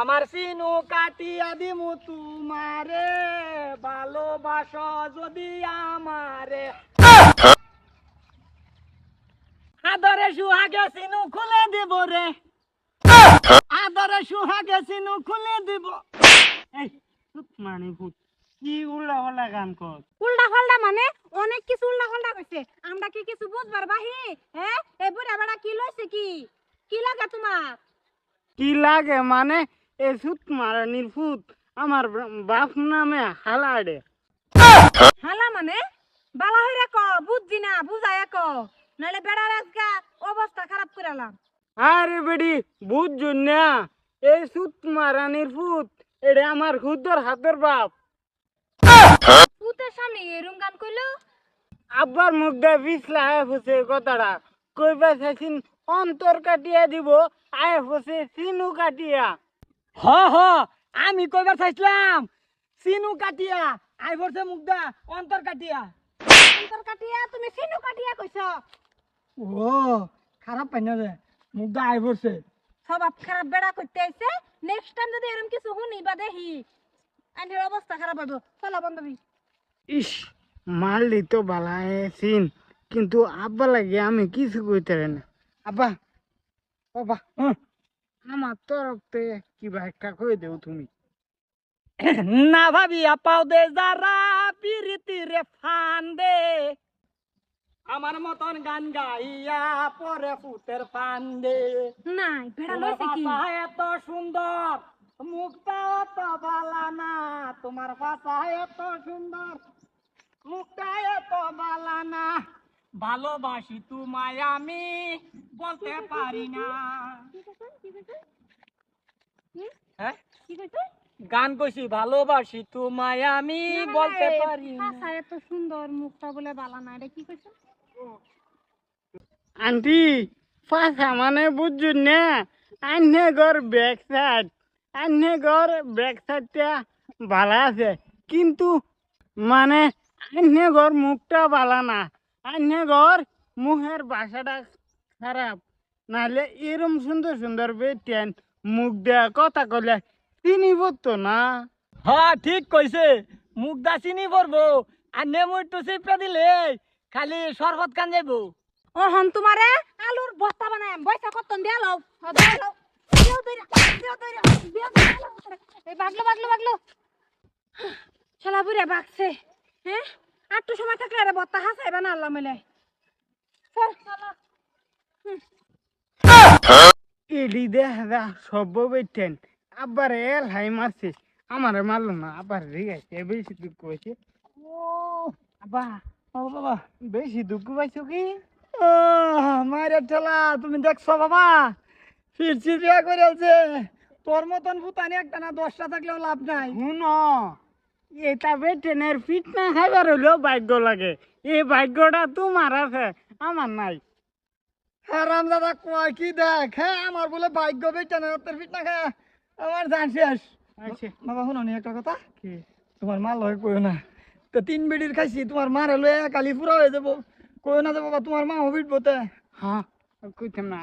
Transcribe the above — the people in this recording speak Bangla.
আমার সিনু কাটিয়া দিমু তোমারে ভালোবাস যদি আমারে। আদরে সুহাগে সিনু খুলে দিব রে। আদরে সুহাগে সিনু খুলে দিব। এই চুপ মানে ভূত কি উল্লা হল্লা গান কর উল্টা পাল্টা মানে? অনেক কিছু উল্টা পাল্টা কইছে। আমরা কি কিছু বুঝবার বাহি? হ্যাঁ এই বুড়া বেড়া কি লইছে কি? কি লাগে তোমার? কি লাগে মানে? এ সুত মারানির ফুত আমার বাপ নামে হালাড়ে। হালা মানে? বালা হইরা ক বুঝছি না বুঝায়া ক। নালে বেড়ার আজকা অবস্থা খারাপ করালাম আরে বেডি বুঝছুন না? এই সুত মারানির ফুত এটা আমার খুদর হাতের বাপ। পুতের সামনে এরম গান কইলো? আব্বার মুখ দিয়ে পিছলা আয় ফুসে কথাটা। কইবা চাইছিন অন্তর কাটিয়া দিব আয় ফুসে সিনু কাটিয়া। হ হ আমি কইবার চাইছিলাম সিনু কাটিয়া আই বলছে মুখ দা অন্তর কাটিয়া। অন্তর কাটিয়া তুমি সিনু কাটিয়া কইছ ও খারাপ পাই না রে মুখ দা আই বলছে। স্বভাব খারাপ বেড়া করতে আইছে নেক্সট টাইম যদি এরম কিছু শুনি বা দেখি আইনের অবস্থা খারাপ হইব। চলো বান্ধবী ইস মারলি তো বালা সিন কিন্তু আব্বা লাগে আমি কিছু কইতে না। আব্বা বাবা আমার কিবা একটা কই দেও তুমি। না ভাবি আপাও দে যারা ফান দে। আমার মতন গান গাইয়া পরে ফুটের দে। নাই লইছে কি? এত সুন্দর মুখটা এত বালা না। তোমার ভাষা এত সুন্দর মুখটা এত বালা না। ভালোবাসি তোমায় আমি বলতে পারি না। হ্যাঁ? কি গান কইছি ভালোবাসি তোমায় আমি বলতে পারি না। ভাষা এত সুন্দর মুখটা বলে বালা না এটা কি কইছে? আন্টি পাশা মানে না? আন্নে ঘর ব্যাক সাইড আন্নে ঘর ব্যাক সাইডটা ভালো আছে কিন্তু মানে আন্নে ঘর মুখটা ভালো না। আন্নে ঘর মুখের ভাষাটা খারাপ। নাহলে এরম সুন্দর সুন্দর বেটেন মুখ দেয়া কথা কলে চিনি পড়তো না। হ্যাঁ ঠিক কইছে। মুখ দা চিনি পড়ব। আর নেমু একটু চিপড়া দিলে খালি শরবত কান যাইবো। ও হন তোমারে আলুর বস্তা বানায় পয়সা কত দিয়া লও। বাগলো বাগলো বাগলো। শালা বুড়া বাগছে হ্যাঁ? আটটু সময় থাকলে রে বত্তা হাসাইবা না আল্লাহ মিলে। চল চলো এডি দেখা সব বেটেন আবার এল হাই মারছে। আমার মারলো না। আবার রেগেছে বেশি দুঃখ হয়েছে ও বাবা বাবা বেশি দুঃখ পাইছো কি? ও মায়ের ঠেলা তুমি দেখছ বাবা? ফিরছি বিয়া করে আছে তোর মতন ভুতানি একটা না দশটা থাকলেও লাভ নাই। শুন। এটা বেটেনের ফিট না খাইবার হলেও ভাগ্য লাগে। এই ভাগ্যটা তোমার আছে আমার নাই। হারাম রামদাদা কয় কি দেখ? হ্যাঁ আমার বলে ভাগ্য বেটানে তোর ফিট না খায় আমার জান শেষ। বাবা শুনো নি একটা কথা? কি? তোমার মা লয় কইও না। তো তিন বেডির খাইছি তোমার মারে লয়ে কালি পুরা হয়ে যাব। কইও না যে বাবা তোমার মা হবিট বতে হ্যাঁ কইতাম না।